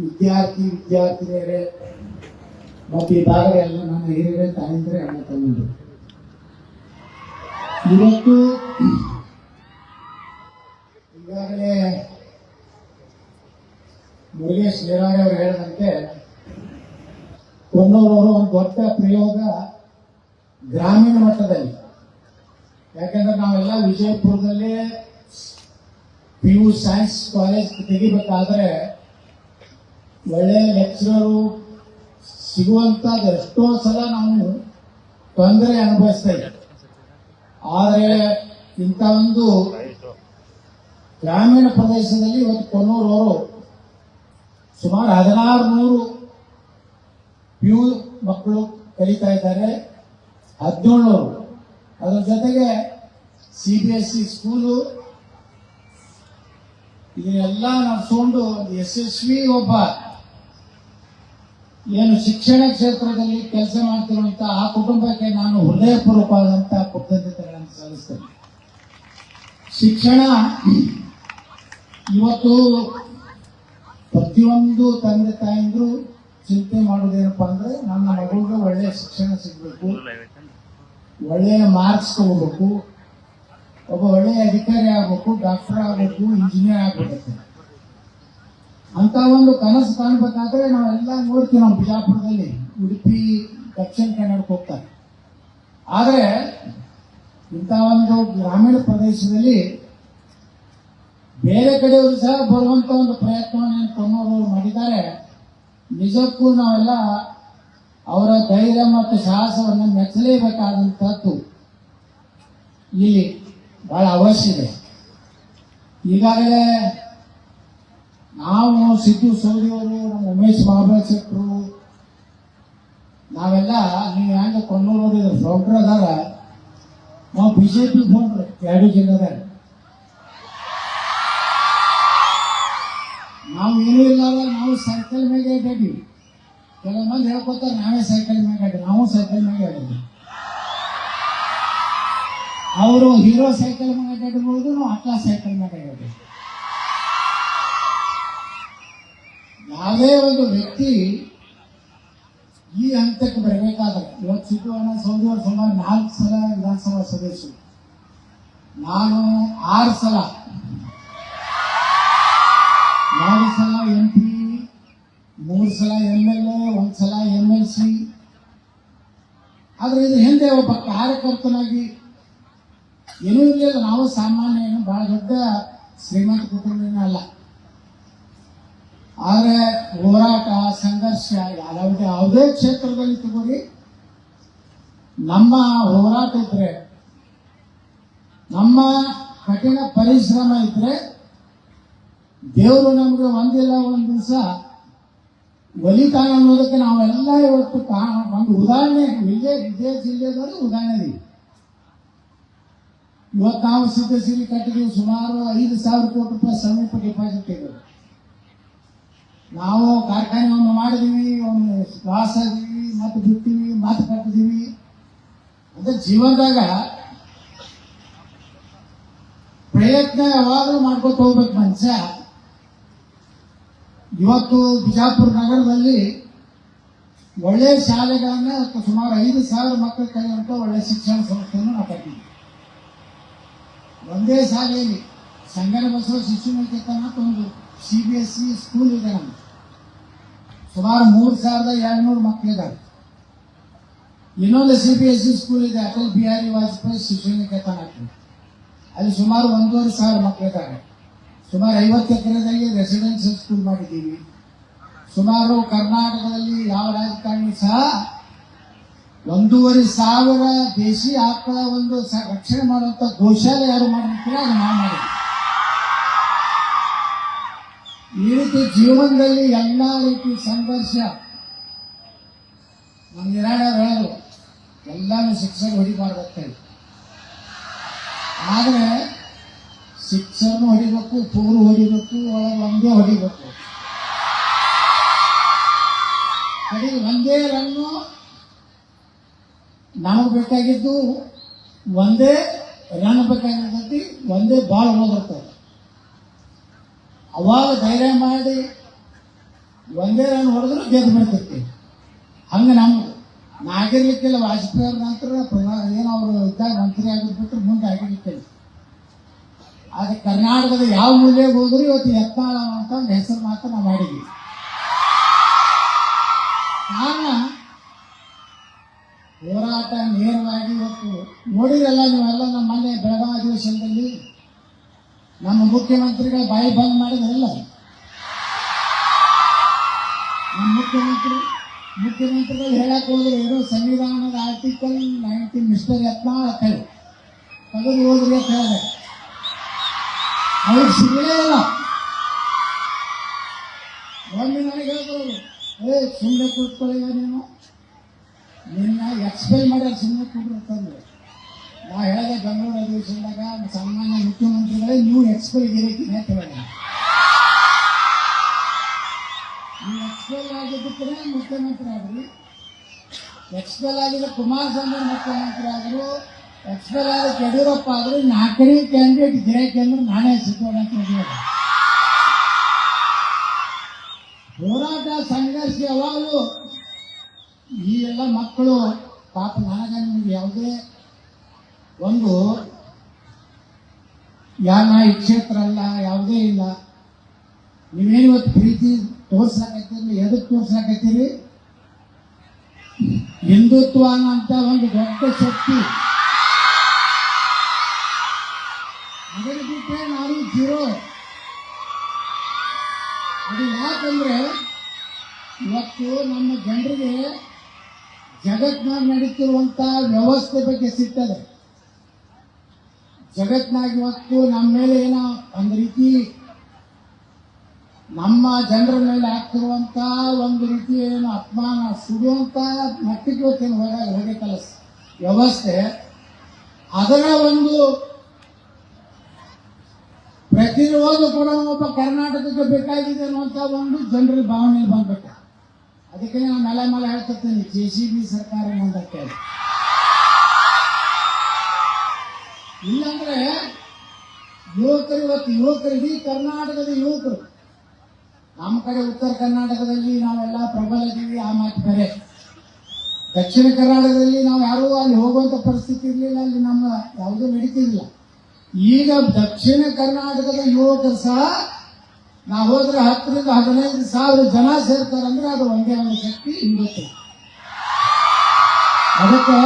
ವಿದ್ಯಾರ್ಥಿ, ವಿದ್ಯಾರ್ಥಿನಿಯರೇ ಮತ್ತು ಈ ಎಲ್ಲ ನನ್ನ ಹಿರಿಯರೇ, ತಾಯಂದ್ರೆ, ಅಣ್ಣ ತಮ್ಮಂದು ಇವತ್ತು ಈಗಾಗಲೇ ಮುರುಗೇಶ್ ನಿರಾಣಿ ಅವರು ಹೇಳಿದಂತೆ, ಕೊನ್ನೂರವರು ಒಂದು ದೊಡ್ಡ ಪ್ರಯೋಗ ಗ್ರಾಮೀಣ ಮಟ್ಟದಲ್ಲಿ. ಯಾಕಂದ್ರೆ ನಾವೆಲ್ಲ ವಿಜಯಪುರದಲ್ಲಿ ಪಿ ಯು ಸೈನ್ಸ್ ಕಾಲೇಜ್ ತೆಗಿಬೇಕಾದ್ರೆ ಒಳ್ಳೆ ಲೆಕ್ಚರರು ಸಿಗುವಂಥದ್ದು ಎಷ್ಟೋ ಸಲ ನಾವು ತೊಂದರೆ ಅನುಭವಿಸ್ತಾ ಇದ್ದೀವಿ. ಆದರೆ ಇಂಥ ಒಂದು ಗ್ರಾಮೀಣ ಪ್ರದೇಶದಲ್ಲಿ ಇವತ್ತು ಕೊನ್ನೂರವರು ಸುಮಾರು ಹದಿನಾರು ನೂರು ಯು ಮಕ್ಕಳು ಕಲಿತಾ ಇದ್ದಾರೆ. ಹದಿನೇಳುನೂರು. ಅದರ ಜೊತೆಗೆ C B S C school, ಇದನ್ನೆಲ್ಲ ನಡೆಸ್ಕೊಂಡು ಒಂದು ಯಶಸ್ವಿ ಒಬ್ಬ ಏನು ಶಿಕ್ಷಣ ಕ್ಷೇತ್ರದಲ್ಲಿ ಕೆಲಸ ಮಾಡ್ತಿರುವಂತ ಆ ಕುಟುಂಬಕ್ಕೆ ನಾನು ಹೃದಯಪೂರ್ವಕವಾದಂತಹ ಕೃತಜ್ಞತೆಗಳನ್ನು ಸಲ್ಲಿಸ್ತೇನೆ. ಶಿಕ್ಷಣ ಇವತ್ತು ಪ್ರತಿಯೊಂದು ತಂದೆ ತಾಯಂದ್ರು ಚಿಂತೆ ಮಾಡೋದೇನಪ್ಪ ಅಂದ್ರೆ ನನ್ನ ಮಗುಗೆ ಒಳ್ಳೆಯ ಶಿಕ್ಷಣ ಸಿಗಬೇಕು. ಒಳ್ಳೆಯ ಮಾರ್ಕ್ಸ್ ತಗೋಬೇಕು. ಒಬ್ಬ ಒಳ್ಳೆಯ ಅಧಿಕಾರಿ ಆಗ್ಬೇಕು ಡಾಕ್ಟರ್ ಆಗ್ಬೇಕು ಇಂಜಿನಿಯರ್ ಆಗ್ಬೇಕು. ಅಂತ ಒಂದು ಕನಸು ಕಾಣ್ಬೇಕಾದ್ರೆ ನಾವೆಲ್ಲ ನೋಡ್ತೀವಿ ನಮ್ಮ ಬಿಜಾಪುರದಲ್ಲಿ, ಉಡುಪಿ, ದಕ್ಷಿಣ ಕನ್ನಡಕ್ಕೆ ಹೋಗ್ತಾರೆ. ಆದರೆ ಇಂಥ ಒಂದು ಗ್ರಾಮೀಣ ಪ್ರದೇಶದಲ್ಲಿ ಬೇರೆ ಕಡೆಯವರು ಸಹ ಬರುವಂತ ಒಂದು ಪ್ರಯತ್ನವನ್ನು ತಮ್ಮವರು ಮಾಡಿದ್ದಾರೆ. ನಿಜಕ್ಕೂ ನಾವೆಲ್ಲ ಅವರ ಧೈರ್ಯ ಮತ್ತು ಸಾಹಸವನ್ನು ಮೆಚ್ಚಲೇಬೇಕಾದಂತಹದ್ದು ಇಲ್ಲಿ ಬಹಳ ಅವಶ್ಯ ಇದೆ. ಈಗಾಗಲೇ ನಾವು ಸಿದ್ದು ಸೌದಿಯವರು ನಮ್ಮ ಉಮೇಶ್ ಬಾಬರಾಜ್ ಶೆಟ್ಟರು ನಾವೆಲ್ಲ ನೀವು ಹೆಂಗ ಕೊನ್ನೂರು ಫೌಂಡ್ರ್ ಅದಾರ. ನಾವು ಬಿಜೆಪಿ ಫೌಂಡ್ರ್ ಎರಡು ಜಿಲ್ಲೆದಾಗ ನಾವು ಏನೂ ಇಲ್ಲ ನಾವು ಸೈಕಲ್ ಮೇಲೆ ಇದ್ದೀವಿ. ಕೆಲವು ಮಂದಿ ಹೇಳ್ಕೊತಾರೆ, ನಾವೇ ಸೈಕಲ್ ಮೇಲೆ ಅಡ್ಡಿ ನಾವು ಸೈಕಲ್ ಮೇಲೆ ಅಡ್ಡಿ ಅವರು ಹೀರೋ ಸೈಕಲ್ ಮೇಲೆ ಅಡ್ಡಾಡ್ಬೋದು ನಾವು ಅಟ್ಲಾ ಸೈಕಲ್ ಮೇಲೆ ಅಡ್ಡಾಡಿ ಯಾವುದೇ ಒಂದು ವ್ಯಕ್ತಿ ಈ ಹಂತಕ್ಕೆ ಬರಬೇಕಾದ್ರೆ. ಇವತ್ತು ಸಿದ್ದುವಣ್ಣ ಸೌದಿಯವರು ಸುಮಾರು ನಾಲ್ಕು ಸಲ ವಿಧಾನಸಭಾ ಸದಸ್ಯರು. ನಾನು ಆರು ಸಲ. ನಾಲ್ಕು ಸಲ ಎಂ ಪಿ ಮೂರು ಸಲ ಎಂ ಎಲ್ ಎ ಒಂದು ಸಲ ಎಂ ಎಲ್ ಸಿ ಆದರೆ ಇದು ಹಿಂದೆ ಒಬ್ಬ ಕಾರ್ಯಕರ್ತನಾಗಿ ಏನೂ ಇಲ್ಲ ನಾವು ಸಾಮಾನ್ಯ ಏನು ಬಹಳ ದೊಡ್ಡ ಶ್ರೀಮಂತ ಕುಟುಂಬನೇ ಅಲ್ಲ. ಆದರೆ ಹೋರಾಟ, ಸಂಘರ್ಷ, ಯಾವುದೇ ಯಾವುದೇ ಕ್ಷೇತ್ರದಲ್ಲಿ ತಗೋರಿ ನಮ್ಮ ಹೋರಾಟ ಇದ್ರೆ, ನಮ್ಮ ಕಠಿಣ ಪರಿಶ್ರಮ ಇದ್ರೆ, ದೇವರು ನಮಗೆ ಒಂದಿಲ್ಲ, ಒಂದು ದಿವಸ ಒಲಿತಾನ ಅನ್ನೋದಕ್ಕೆ ನಾವೆಲ್ಲ ಇವತ್ತು ಒಂದು ಉದಾಹರಣೆ, ಇದೇ ಇದೇ ಜಿಲ್ಲೆದವರು ಉದಾಹರಣೆ ಇದೀವಿ ಇವತ್ತು ನಾವು ಸಿದ್ಧಸಿರಿ ಸುಮಾರು ಐದು ಸಾವಿರ ಕೋಟಿ ರೂಪಾಯಿ ಸಮೀಪ ಡಿಪಾಸಿಟ್ ಇದೆ ನಾವು ಕಾರ್ಖಾನೆಯನ್ನು ಮಾಡಿದೀವಿ, ಒಂದು ಶ್ವಾಸ ಆಗಿವಿ ಮತ್ತೆ ಬಿಟ್ಟಿವಿ ಮಾತು ಕಟ್ಟಿದೀವಿ ಅದೇ ಜೀವನದಾಗ ಪ್ರಯತ್ನ ಯಾವಾಗಲೂ ಮಾಡ್ಕೊತ ಹೋಗ್ಬೇಕು ಮನುಷ್ಯ. ಇವತ್ತು ಬಿಜಾಪುರ ನಗರದಲ್ಲಿ ಒಳ್ಳೆ ಶಾಲೆಗಳನ್ನ ಸುಮಾರು ಐದು ಸಾವಿರ ಮಕ್ಕಳು ಕಲಿಯುವಂತ ಒಳ್ಳೆ ಶಿಕ್ಷಣ ಸಂಸ್ಥೆಯನ್ನು ನಾವು ಕಟ್ಟಿದ್ವಿ ಒಂದೇ ಶಾಲೆಯಲ್ಲಿ ಸಂಗನ ಬಸವ ಶಿಶು ನಿಕೇತನ ಒಂದು C B S C school ಇದೆ ನಮ್ದು ಸುಮಾರು ಮೂರು ಸಾವಿರದ ಎರಡ್ನೂರು ಮಕ್ಕಳಿದ್ದಾರೆ ಇನ್ನೊಂದು C B S C school ಇದೆ ಅಟಲ್ ಬಿಹಾರಿ ವಾಜಪೇಯಿ ಶಿಕ್ಷಣ ನಿಕೇತನ ಅಲ್ಲಿ ಸುಮಾರು ಒಂದೂವರೆ ಸಾವಿರ ಮಕ್ಕಳಿದ್ದಾರೆ ಸುಮಾರು ಐವತ್ತು ಎಕರೆದಾಗಿ ರೆಸಿಡೆನ್ಸಿಯಲ್ ಸ್ಕೂಲ್ ಮಾಡಿದ್ದೀವಿ. ಸುಮಾರು ಕರ್ನಾಟಕದಲ್ಲಿ ಯಾವ ರಾಜಕಾರಣಿ ಸಹ ಒಂದೂವರೆ ಸಾವಿರ ದೇಶಿ ಆಕಳ ಒಂದು ರಕ್ಷಣೆ ಮಾಡುವಂತ ಗೋಶಾಲೆ ಯಾರು ಮಾಡಿರ್ತೀರ ಅದು ನಾವು ಮಾಡಿದ್ವಿ ರೀತಿ ಜೀವನದಲ್ಲಿ ಎಲ್ಲ ರೀತಿ ಸಂಘರ್ಷ. ನಿರಾಳ ಹೇಳೋದು ಎಲ್ಲಾನು ಶಿಕ್ಷಕ ಹೊಡಿಬಾರ್ದು ಆದ್ರೆ ಶಿಕ್ಷಣ ಹೊಡಿಬೇಕು ಪೂರು ಹೊಡಿಬೇಕು, ಒಳಗೆ ಒಂದೇ ಹೊಡಿಬೇಕು. ಒಂದೇ ರನ್ನು ನಾವು ಬೇಕಾಗಿದ್ದು ಒಂದೇ ರನ್ ಬೇಕಾಗಿರ್ತೈತಿ, ಒಂದೇ ಬಾಲ್ ಹೋಗಿರ್ತದೆ ಅವಾಗ ಧೈರ್ಯ ಮಾಡಿ ಒಂದೇ ರನ್ ಹೊಡೆದ್ರು ಗೆದ್ದು ಬಿಡ್ತೈತಿ ಹಂಗ ನಮ್ಗೆ ನಾಗಿರ್ಲಿಕ್ಕಿಲ್ಲ, ವಾಜಪೇಯಿ ಅವ್ರ ನಂತರ ಏನು ಅವರು ಇದ್ದಾಗ ಮಂತ್ರಿ ಆಗಿರ್ಬಿಟ್ರೆ, ಮುಂದೆ ಆಗಿರ್ಲಿಕ್ಕಿಲ್ಲ. ಆದ್ರೆ ಕರ್ನಾಟಕದ ಯಾವ ಮೂಲೆಗೆ ಹೋದ್ರು ಇವತ್ತು ಯತ್ನಾಳ ಅಂತ ಒಂದು ಹೆಸರು ಮಾತ್ರ ನಾವು ಮಾಡಿದ್ವಿ. ಕಾರಣ, ಹೋರಾಟ ನೇರವಾಗಿ ಇವತ್ತು ನೋಡಿರಲ್ಲ ನೀವೆಲ್ಲ ನಮ್ಮ ಮೊನ್ನೆ ಬೆಳಗಾವಿ ಅಧಿವೇಶನದಲ್ಲಿ ನಮ್ಮ ಮುಖ್ಯಮಂತ್ರಿಗಳ ಬಾಯಿ ಬಂದ್ ಮಾಡಿದ್ರಲ್ಲ. ನಮ್ಮ ಮುಖ್ಯಮಂತ್ರಿ, ಮುಖ್ಯಮಂತ್ರಿಗಳು ಹೇಳಕ್ ಹೋದ್ರೆ ಏನೋ ಸಂವಿಧಾನದ ಆರ್ಟಿಕಲ್ ನೈನ್ಟೀನ್ ಮಿಸ್ಟರ್ ಯತ್ನ ಕೈ ತೆಗೆದು ಹೋದ್ರಿ ಹೇಳಿದೆ. ಅವ್ರಿಗೆ ಸಿಗಲೇ ಇಲ್ಲ ಒಮ್ಮೆ ನನಗೆ ಹೇಳ್ತಾರೆ ಏ ಸುಮ್ಮನೆ ಕೂತ್ಕೊಳ್ಳಿ ನೀನು ನಿನ್ನ ಎಕ್ಸ್ಪೈಲ್ ಮಾಡ್ಯಾರ ಸುಮ್ಮನೆ ಕೂಡಿರ್ತಂದ್ರೆ ನಾ ಹೇಳದೆ ಬೆಂಗಳೂರು ಅಧಿವೇಶನದಾಗ ಸಾಮಾನ್ಯ ಮುಖ್ಯಮಂತ್ರಿಗಳೇ ನೀವು ಎಕ್ಸ್ಪೈರ್ ಗಿರಿಕಿನೇ ಅಂತ ಹೇಳಿದೆ ನೀವು ಎಕ್ಸ್ಪೈಲ್ ಮುಖ್ಯಮಂತ್ರಿ ಆದ್ರಿ ಎಕ್ಸ್ಪೈಲ್ ಆಗಿದ್ದ ಕುಮಾರಸ್ವಾಮಿ ಮುಖ್ಯಮಂತ್ರಿ ಆದ್ರು ಎಕ್ಸ್ಪೈಲ್ ಆದ ಯಡಿಯೂರಪ್ಪ ಆದ್ರೆ ನಾಲ್ಕನೇ ಕ್ಯಾಂಡಿಡೇಟ್ ಗಿರಾಕಿ ಅಂದ್ರೆ ನಾನೇ ಸಿಕ್ಕೋಣ ಅಂತ ಹೋರಾಟ ಸಂಘರ್ಷ ಯಾವಾಗಲೂ ಈ ಎಲ್ಲ ಮಕ್ಕಳು, ಪಾಪ ನನಗ ನಿಮ್ಗೆ ಯಾವುದೇ ಒಂದು ಯಾರ ಈ ಅಲ್ಲ, ಯಾವುದೇ ಇಲ್ಲ. ನೀವೇನು ಇವತ್ತು ಪ್ರೀತಿ ತೋರ್ಸಾಕತ್ತೀರಿ? ಎದಕ್ಕೆ ತೋರ್ಸಾಕತ್ತೀರಿ? ಹಿಂದುತ್ವ ಅಂತ ಒಂದು ದೊಡ್ಡ ಶಕ್ತಿ. ಅದನ್ನು ಬಿಟ್ಟರೆ ನಾವು ಜೀರೋ. ಅದು ಯಾಕಂದ್ರೆ ಇವತ್ತು ನಮ್ಮ ಜನರಿಗೆ ಜಗತ್ನಾಗ ನಡೀತಿರುವಂತಹ ವ್ಯವಸ್ಥೆ ಬಗ್ಗೆ ಸಿಗ್ತದೆ. ಜಗತ್ನಾಗ ಇವತ್ತು ನಮ್ಮ ಮೇಲೆ ಏನೋ ಒಂದು ರೀತಿ ನಮ್ಮ ಜನರ ಮೇಲೆ ಆಗ್ತಿರುವಂತ ಒಂದು ರೀತಿ ಏನು ಅಪಮಾನ ಸುಡುವಂತ ಮಟ್ಟಿಗೆ ಇವತ್ತೇನು ಹೋಗ, ಹೋಗೈತಲ್ಲ ವ್ಯವಸ್ಥೆ. ಅದರ ಒಂದು ಪ್ರತಿರೋಧ ಕೂಡ ಒಬ್ಬ ಕರ್ನಾಟಕಕ್ಕೆ ಬೇಕಾಗಿದೆ ಅನ್ನುವಂತ ಒಂದು ಜನರ ಭಾವನೆ ಬಂದ್ಬಿಟ್ಟ. ಅದಕ್ಕೆ ನಾನು ಮಲೆ ಮಲೆ ಹೇಳ್ತಿರ್ತೀನಿ, ಜೆ ಸಿ ಬಿ ಸರ್ಕಾರ ಮುಂದಕ್ಕೆ ಇಲ್ಲಾಂದ್ರೆ ಯುವಕರು ಇವತ್ತು ಯುವಕರು, ಇಡೀ ಕರ್ನಾಟಕದ ಯುವಕರು. ನಮ್ಮ ಕಡೆ ಉತ್ತರ ಕರ್ನಾಟಕದಲ್ಲಿ ನಾವೆಲ್ಲ ಪ್ರಬಲ ಇದೀವಿ ಆ ಮಾತು ಬೇರೆ ದಕ್ಷಿಣ ಕರ್ನಾಟಕದಲ್ಲಿ ನಾವು ಯಾರೂ ಅಲ್ಲಿ ಹೋಗುವಂತ ಪರಿಸ್ಥಿತಿ ಇರಲಿಲ್ಲ, ಅಲ್ಲಿ ನಮ್ಮ ಯಾವುದೂ ನಡೀತಿರ್ಲಿಲ್ಲ. ಈಗ ದಕ್ಷಿಣ ಕರ್ನಾಟಕದ ಯುವಕರು ಸಹ, ನಾವು ಹೋದ್ರೆ ಹತ್ತರಿಂದ ಹದಿನೈದು ಸಾವಿರ ಜನ ಸೇರ್ತಾರೆ ಅಂದ್ರೆ ಅದು ಒಂದೇ ಒಂದು ಶಕ್ತಿ ಇರುತ್ತೆ ಅದಕ್ಕೆ